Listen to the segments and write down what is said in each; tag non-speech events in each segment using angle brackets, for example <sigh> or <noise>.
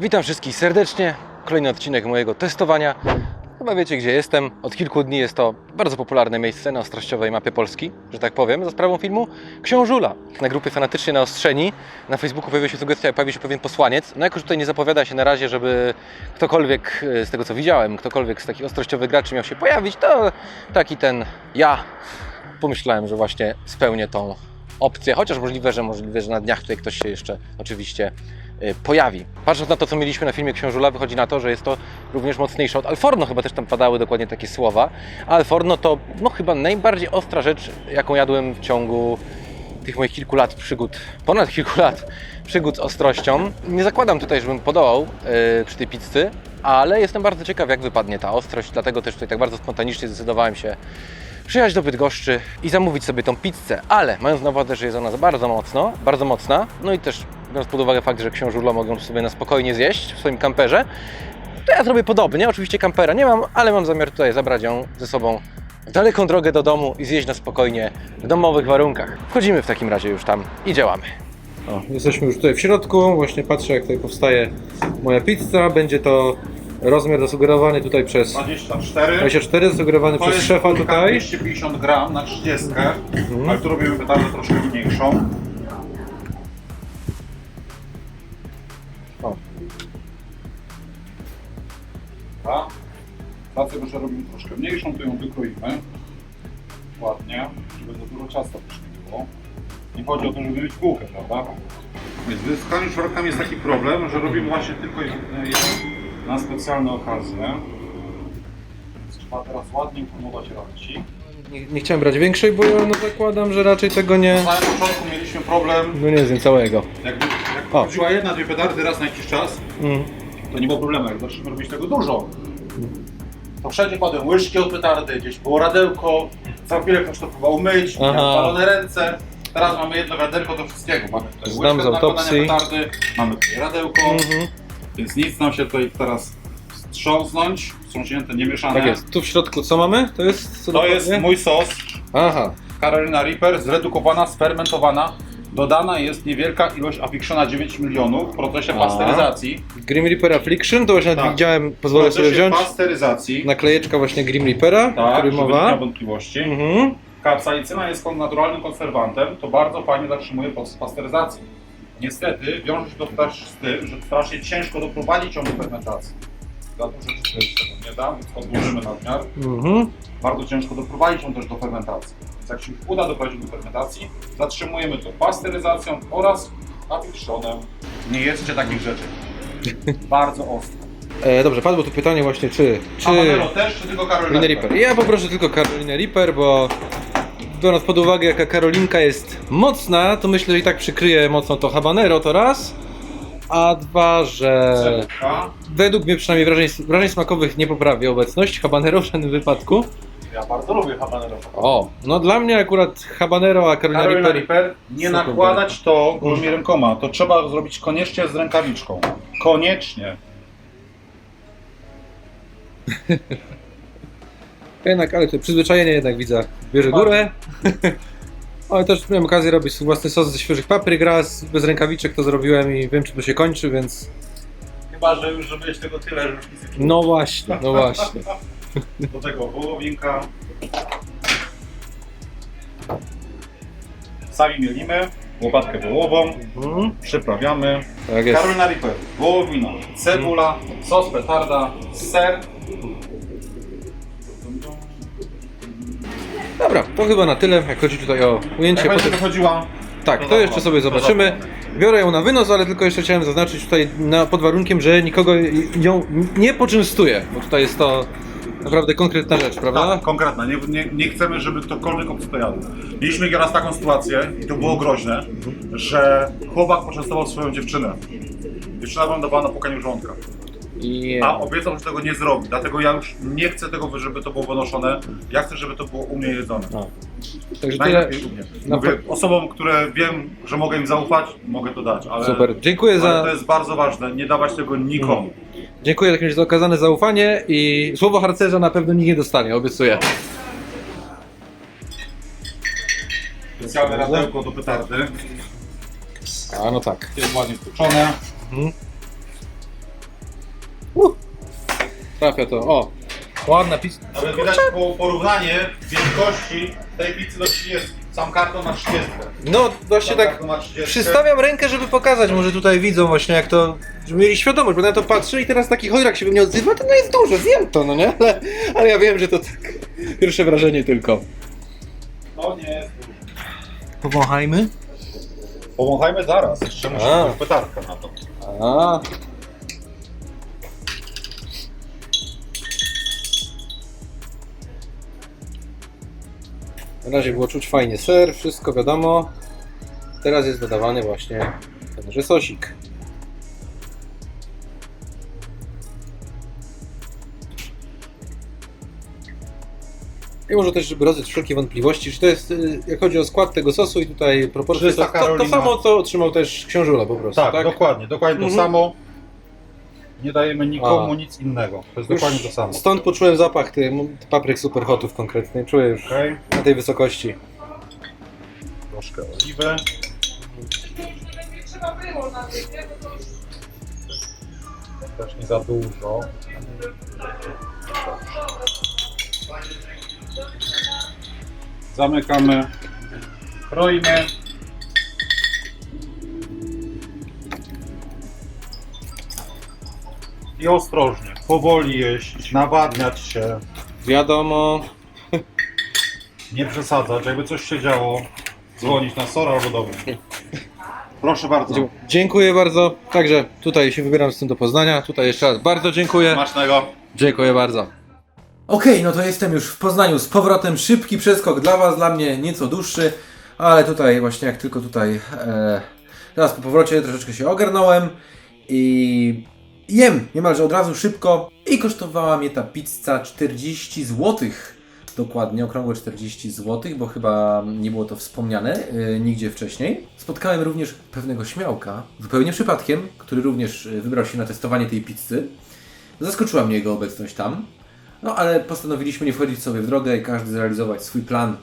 Witam wszystkich serdecznie. Kolejny odcinek mojego testowania. Chyba wiecie, gdzie jestem. Od kilku dni jest to bardzo popularne miejsce na ostrościowej mapie Polski, że tak powiem, za sprawą filmu Książula. Na grupie Fanatycznie Naostrzeni na Facebooku pojawiła się sugestia, pojawił się pewien posłaniec. No jakoś tutaj nie zapowiada się na razie, żeby ktokolwiek, e, z tego co widziałem, ktokolwiek z takich ostrościowych graczy miał się pojawić, to taki ten ja pomyślałem, że właśnie spełnię tą opcję, chociaż możliwe, że możliwe, że na dniach tutaj ktoś się jeszcze oczywiście pojawi. Patrząc na to, co mieliśmy na filmie Książula, wychodzi na to, że jest to również mocniejsze od Alforno, chyba też tam padały dokładnie takie słowa. Alforno to no, chyba najbardziej ostra rzecz, jaką jadłem w ciągu tych moich kilku lat przygód, ponad kilku lat przygód z ostrością. Nie zakładam tutaj, żebym podołał yy, przy tej pizzy, ale jestem bardzo ciekaw, jak wypadnie ta ostrość, dlatego też tutaj tak bardzo spontanicznie zdecydowałem się przyjechać do Bydgoszczy i zamówić sobie tą pizzę, ale mając na uwadze, że jest ona bardzo mocno, bardzo mocna, no i też biorąc pod uwagę fakt, że książulo mogą sobie na spokojnie zjeść w swoim kamperze, to ja zrobię podobnie. Oczywiście kampera nie mam, ale mam zamiar tutaj zabrać ją ze sobą w daleką drogę do domu i zjeść na spokojnie w domowych warunkach. Wchodzimy w takim razie już tam i działamy. O, jesteśmy już tutaj w środku, właśnie patrzę jak tutaj powstaje moja pizza. Będzie to rozmiar zasugerowany tutaj przez 24. 24, zasugerowany To przez jest szefa tutaj. 250 gram na 30, Mhm. ale tu robimy petardę troszkę mniejszą. Dlatego, że robimy troszkę mniejszą, to ją wykroimy. Ładnie, żeby za dużo ciasta też nie było. Nie chodzi o to, żeby mieć bułkę, prawda? Więc w wyskaniu czworkami jest taki problem, że robimy właśnie tylko i wyłącznie na specjalne okazje. Więc trzeba teraz ładnie uformować ranci. Nie, nie chciałem brać większej, bo ja no zakładam, że raczej tego nie, Na samym początku mieliśmy problem, no nie zjem całego. jakby jak jedna, dwie petardy raz na jakiś czas, Mm. to nie było problemu, jak zaczęliśmy robić tego dużo. To wszędzie kładłem łyżki od petardy, gdzieś było radełko, za chwilę ktoś to próbował myć, Aha. miał palone ręce. Teraz mamy jedno wiaderko do wszystkiego. Mamy tutaj Znam łyżkę z do nakładania autopsji. petardy, mamy tutaj radełko, Mhm. więc nic nam się tutaj teraz wstrząsnąć, wstrząśnięte, nie mieszane. Tak jest. Tu w środku co mamy? To jest co To jest mój sos, Aha. Carolina Reaper, zredukowana, sfermentowana. Dodana jest niewielka ilość afiksona 9 milionów w procesie pasteryzacji. Grim Reaper Affliction, to właśnie nawet Tak. widziałem, W pozwolę procesie sobie wziąć. pasteryzacji. Naklejeczka właśnie Grim Reapera, o Tak, którym żeby nie mowa. miał wątpliwości. Mhm. Kapsaicyna jest kon- naturalnym konserwantem, to bardzo fajnie zatrzymuje proces pasteryzacji. Niestety wiąże się to też z tym, że strasznie ciężko doprowadzić ją do fermentacji. Dużo rzeczy nie da, więc odłożymy nadmiar. Mhm. Bardzo ciężko doprowadzić ją też do fermentacji. Więc jak się uda doprowadzić do fermentacji, zatrzymujemy to pasteryzacją oraz afikszonem. Nie jedzcie takich rzeczy. <laughs> bardzo ostre. E, dobrze, padło tu pytanie właśnie, czy... czy... Habanero też, czy tylko Carolina Carolina Reaper. Ja poproszę tylko Carolina Reaper, bo biorąc pod uwagę jaka Karolinka jest mocna, to myślę, że i tak przykryje mocno to habanero, to raz. A dwa, że według mnie przynajmniej wrażeń, wrażeń smakowych nie poprawi obecność habanero w żadnym wypadku. Ja bardzo lubię habanero. O, no dla mnie akurat habanero, a Carolina, Carolina Reaper... Reaper, nie Super nakładać to gołymi rękoma. To trzeba zrobić koniecznie z rękawiczką. Koniecznie. <laughs> Jednak, ale to przyzwyczajenie jednak widzę, bierze górę. <laughs> Ale też miałem okazję robić swój własny sos ze świeżych papryk raz, bez rękawiczek to zrobiłem i wiem, czy to się kończy, więc... Chyba, że już zrobiłeś tego tyle, że już nic nie czuję. No właśnie, no właśnie. Do tego wołowinka. Sami mielimy. Łopatkę wołową. Mhm. Przyprawiamy. Tak jest. Carolina Reaper, wołowina, cebula, sos petarda, ser. To chyba na tyle, jak chodzi tutaj o ujęcie. Jak będzie Potem... wychodziła, Tak, to to jeszcze sobie zobaczymy. Biorę ją na wynos, ale tylko jeszcze chciałem zaznaczyć tutaj na, pod warunkiem, że nikogo ją nie poczęstuję, bo tutaj jest to naprawdę konkretna rzecz, prawda? Tak, konkretna. Nie, nie, nie chcemy, żeby ktokolwiek obcy to jadł. Mieliśmy nieraz taką sytuację, i to było groźne, że chłopak poczęstował swoją dziewczynę. Dziewczyna wylądowała na pukaniu żołądka. I... A obiecał, że tego nie zrobi. Dlatego ja już nie chcę tego, żeby to było wynoszone. Ja chcę, żeby to było u mnie jedzone. No. Także tyle. Najlepiej u mnie. Na Mówię, pe- osobom, które wiem, że mogę im zaufać, mogę to dać. Ale, Super, dziękuję ale za, to jest bardzo ważne. Nie dawać tego nikomu. dziękuję jakimś za okazane zaufanie i słowo harcerza na pewno nikt nie dostanie, obiecuję. Specjalne radełko do petardy. A no tak. Jest ładnie stłuczone. Mhm. Trafia to. O, ładna pizza. Ale widać po porównanie wielkości tej pizzy do 30. Sam karton ma 30. No właśnie Sam tak karton ma 30. przystawiam rękę, żeby pokazać, może tutaj widzą właśnie jak to, żeby mieli świadomość, bo na to patrzę i teraz taki chojrak się we mnie odzywa, to no jest dużo, zjem to, no nie? Ale, ale ja wiem, że to tak pierwsze wrażenie tylko. To nie jest dużo. Powąchajmy. Powąchajmy zaraz, jeszcze muszę A. petarkę na to. A. Na razie było czuć fajnie ser, wszystko wiadomo. Teraz jest dodawany właśnie tenże sosik. I może też, żeby rozwiać wszelkie wątpliwości, czy to jest, y, jak chodzi o skład tego sosu i tutaj proporcje, to, to, to samo, co otrzymał też książula po prostu, Tak, tak? dokładnie, dokładnie Mhm. to samo. Nie dajemy nikomu A. nic innego. To jest Już dokładnie to samo. Stąd poczułem zapach tych papryk superhotów konkretnie. Czuję już Okej, na tej wysokości. troszkę oliwy. Też nie za dużo. Zamykamy. Kroimy. I ostrożnie, powoli jeść, nawadniać się, Wiadomo. nie przesadzać, jakby coś się działo, dzwonić na SOR albo do mnie. Proszę bardzo. Dziękuję bardzo. Także tutaj się wybieram z tym do Poznania. Tutaj jeszcze raz bardzo dziękuję. Smacznego. Dziękuję bardzo. Okej, no to jestem już w Poznaniu z powrotem. Szybki przeskok dla Was, dla mnie nieco dłuższy, ale tutaj właśnie jak tylko tutaj e, teraz po powrocie troszeczkę się ogarnąłem i jem niemalże od razu szybko i kosztowała mnie ta pizza 40 zł. Dokładnie, okrągłe 40 zł, bo chyba nie było to wspomniane e, nigdzie wcześniej. Spotkałem również pewnego śmiałka, zupełnie przypadkiem, który również e, wybrał się na testowanie tej pizzy. Zaskoczyła mnie jego obecność tam. No ale postanowiliśmy nie wchodzić sobie w drogę i każdy zrealizować swój plan,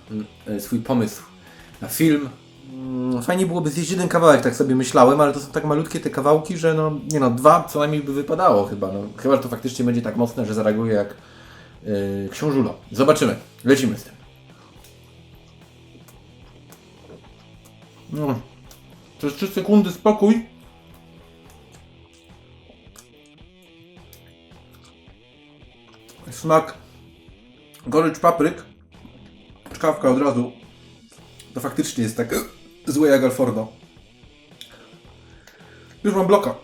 e, swój pomysł na film. Mm, Fajnie byłoby zjeść jeden kawałek, tak sobie myślałem, ale to są tak malutkie te kawałki, że no, nie no, dwa co najmniej by wypadało chyba. No, chyba, że to faktycznie będzie tak mocne, że zareaguje jak yy, książulo. Zobaczymy. Lecimy z tym. No. Przez 3 sekundy spokój. Smak gorycz papryk, czkawka od razu, to faktycznie jest tak złe jak Alforno. Już mam bloka.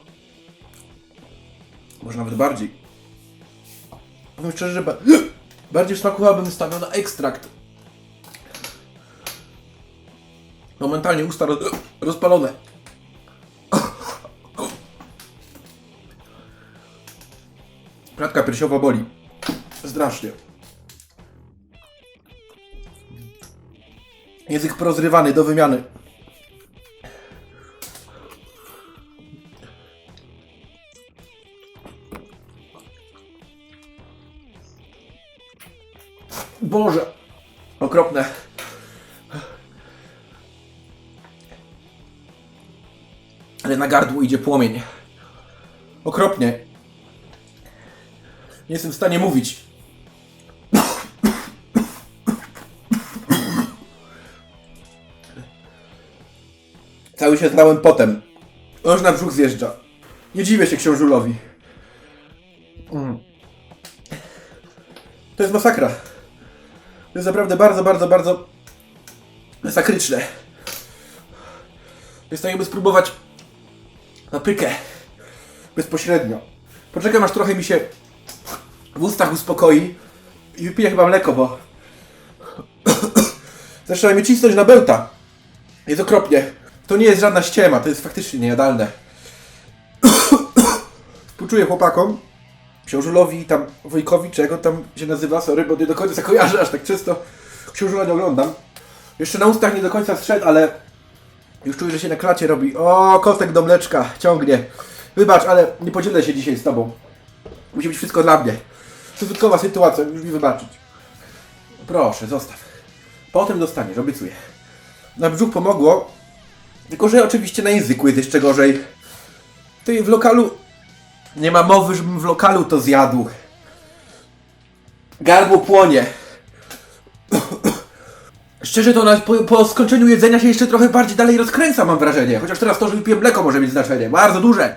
Może nawet bardziej. Powiem szczerze, że ba- <gasps> bardziej w smaku stawiał na ekstrakt. Momentalnie usta roz- <gasps> rozpalone. <coughs> Klatka piersiowa boli. Strasznie. Język porozrywany do wymiany. Boże. Okropne. Ale na gardło idzie płomień. Okropnie. Nie jestem w stanie mówić. Cały się zlałem potem. Noż na brzuch zjeżdża. Nie dziwię się książulowi. To jest masakra. To jest naprawdę bardzo, bardzo, bardzo masakryczne. Jest jakby spróbować paprykę bezpośrednio. Poczekam aż trochę mi się w ustach uspokoi i wypiję chyba mleko, bo <coughs> zaczyna mnie cisnąć na bełta. Jest okropnie. To nie jest żadna ściema, to jest faktycznie niejadalne. <coughs> Współczuję chłopakom, książulowi tam wujkowi, on tam się nazywa, sorry, bo nie do końca kojarzę aż tak czysto. Książula nie oglądam. Jeszcze na ustach nie do końca strzedł, ale już czuję, że się na klacie robi. O, kostek do mleczka, ciągnie. Wybacz, ale nie podzielę się dzisiaj z tobą. Musi być wszystko dla mnie. Wyjątkowa sytuacja, już mi wybaczyć. Proszę, zostaw. Potem dostaniesz, obiecuję. Na brzuch pomogło, tylko że oczywiście na języku jest jeszcze gorzej. Ty w lokalu... Nie ma mowy, żebym w lokalu to zjadł. Gardło płonie. Szczerze to na, po, po skończeniu jedzenia się jeszcze trochę bardziej dalej rozkręca, mam wrażenie. Chociaż teraz to, że wypiję mleko może mieć znaczenie. Bardzo duże.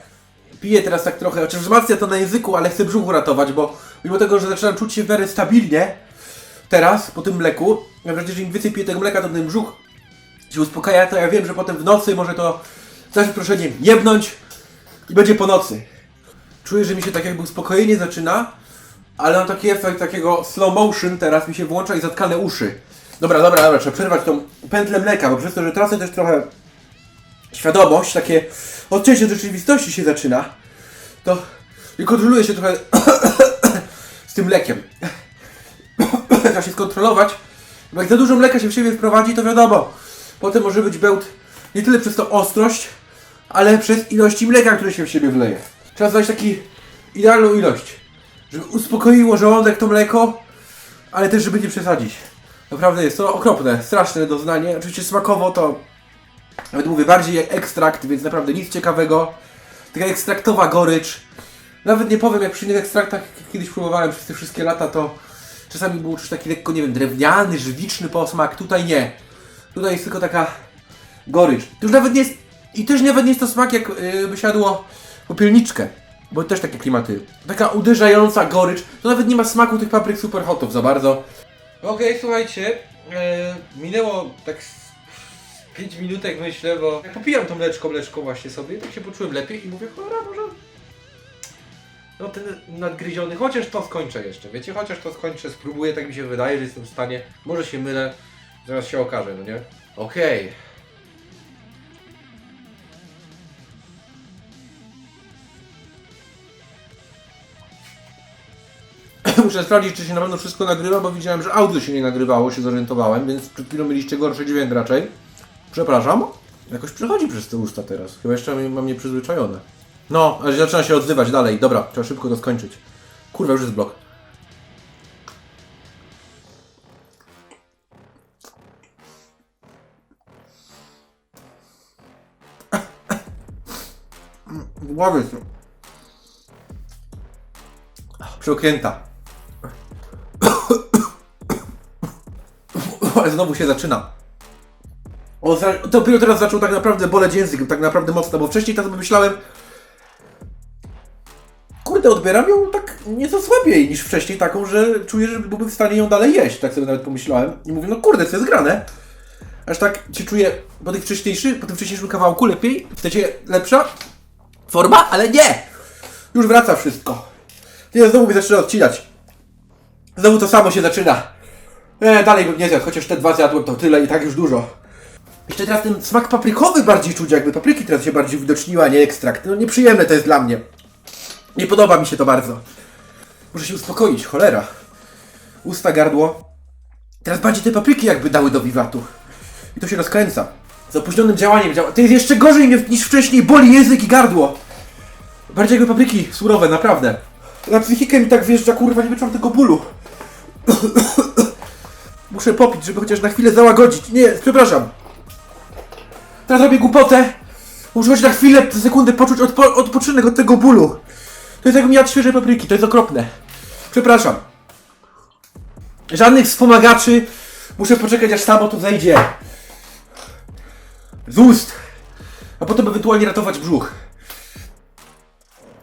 Piję teraz tak trochę, chociaż wzmacnia to na języku, ale chcę brzuch uratować, bo mimo tego, że zaczynam czuć się w miarę stabilnie teraz, po tym mleku, mam wrażenie, że im więcej piję tego mleka, to ten brzuch się uspokaja, to ja wiem, że potem w nocy może to za przeproszeniem jebnąć i będzie po nocy. Czuję, że mi się tak jakby uspokojenie zaczyna, ale mam taki efekt takiego slow motion teraz mi się włącza i zatkane uszy. Dobra, dobra, dobra, trzeba przerwać tą pętlę mleka, bo przez to, że tracę też trochę świadomość, takie odcięcie od rzeczywistości się zaczyna, to i kontroluję się trochę <coughs> z tym mlekiem. <coughs> Trzeba się skontrolować, bo jak za dużo mleka się w siebie wprowadzi, to wiadomo, potem może być bełt nie tyle przez to ostrość, ale przez ilości mleka, które się w siebie wleje. Trzeba znaleźć taki idealną ilość, żeby uspokoiło żołądek to mleko, ale też żeby nie przesadzić. Naprawdę jest to okropne, straszne doznanie. Oczywiście smakowo to, nawet mówię, bardziej jak ekstrakt, więc naprawdę nic ciekawego. Taka ekstraktowa gorycz. Nawet nie powiem, jak przy innych ekstraktach, kiedyś próbowałem przez te wszystkie lata, to czasami był taki lekko, nie wiem, drewniany, żywiczny posmak. Tutaj nie. Tutaj jest tylko taka gorycz. To już nawet nie jest, i też nawet nie jest to smak, jak yy, by siadło popielniczkę. Bo też takie klimaty. Taka uderzająca gorycz. To nawet nie ma smaku tych papryk super hotów za bardzo. Okej, słuchajcie, e, minęło tak 5 minutek myślę, bo jak popijam to mleczko, mleczko właśnie sobie, tak się poczułem lepiej i mówię, cholera, może no ten nadgryziony, chociaż to skończę jeszcze, wiecie, chociaż to skończę, spróbuję, tak mi się wydaje, że jestem w stanie, może się mylę, zaraz się okaże, no nie? Okej. Muszę sprawdzić, czy się na pewno wszystko nagrywa, bo widziałem, że audio się nie nagrywało, się zorientowałem, więc przed chwilą mieliście gorszy dźwięk raczej. Przepraszam. Jakoś przechodzi przez te usta teraz. Chyba jeszcze mam, nieprzyzwyczajone. No, ale zaczyna się odzywać dalej. Dobra, trzeba szybko to skończyć. Kurwa, już jest blok. Głowy są. Przeokręta. <laughs> Ale znowu się zaczyna. O, dopiero teraz zaczął tak naprawdę boleć język, tak naprawdę mocno, bo wcześniej tak myślałem... Kurde, odbieram ją tak nieco słabiej niż wcześniej, taką, że czuję, że byłbym w stanie ją dalej jeść, tak sobie nawet pomyślałem. I mówię, no kurde, co jest grane? Aż tak się czuję po, tych wcześniejszych, po tym wcześniejszym kawałku lepiej, chcecie lepsza forma, ale nie! Już wraca wszystko. Nie, znowu mnie zaczyna odcinać. Znowu to samo się zaczyna. E, dalej bym nie zjadł, chociaż te dwa zjadłem, to tyle i tak już dużo. Jeszcze teraz ten smak paprykowy bardziej czuć, jakby papryki teraz się bardziej widoczniła, nie ekstrakt. No nieprzyjemne to jest dla mnie. Nie podoba mi się to bardzo. Muszę się uspokoić, cholera. Usta, gardło. Teraz bardziej te papryki jakby dały do wiwatu. I to się rozkręca. Z opóźnionym działaniem działa. To jest jeszcze gorzej niż- niż wcześniej, boli język i gardło. Bardziej jakby papryki surowe, naprawdę. Na psychikę mi tak wjeżdża, kurwa, nie wyczułam tego bólu. <coughs> Muszę popić, żeby chociaż na chwilę załagodzić. Nie, przepraszam. Teraz robię głupotę. Muszę choć na chwilę, sekundę poczuć odpo odpoczynek od tego bólu. To jest jakbym jadł świeże papryki, to jest okropne. Przepraszam. Żadnych wspomagaczy. Muszę poczekać aż samo to zejdzie. Z ust. A potem ewentualnie ratować brzuch.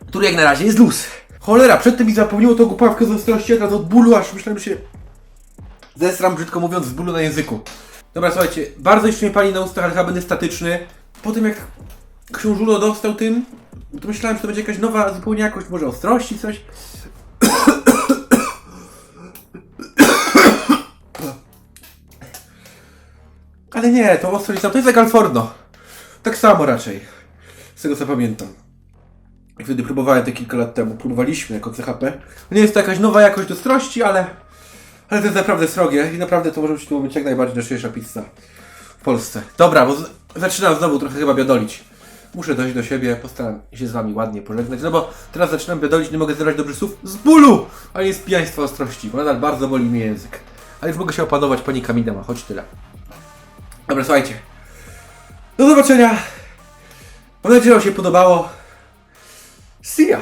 Który jak na razie jest luz. Cholera, przedtem mi zapomniało tą głupawkę z ostrości, teraz od bólu aż myślałem, że się zesram, brzydko mówiąc, z bólu na języku. Dobra, słuchajcie, bardzo jeszcze mnie pali na ustach, ale chyba będę statyczny. Po tym jak książulo dostał tym, to myślałem, że to będzie jakaś nowa zupełnie jakość, może ostrości, coś. Ale nie, to ostrość, to jest jak Alforno. Tak samo raczej. Z tego co pamiętam. Wtedy próbowałem te kilka lat temu, próbowaliśmy jako CHP. Nie jest to jakaś nowa jakość ostrości, ale ale to jest naprawdę srogie i naprawdę to może być, być jak najbardziej najszczęsza pizza w Polsce. Dobra, bo zaczynam znowu trochę chyba biadolić. Muszę dojść do siebie, postaram się z wami ładnie pożegnać, no bo teraz zaczynam biadolić, nie mogę zebrać dobrych słów z bólu, a nie z pijaństwa ostrości, bo nadal bardzo boli mnie język. Ale już mogę się opanować, panika mi dama, choć tyle. Dobra, słuchajcie. Do zobaczenia. Mam nadzieję, że wam się podobało. See ya.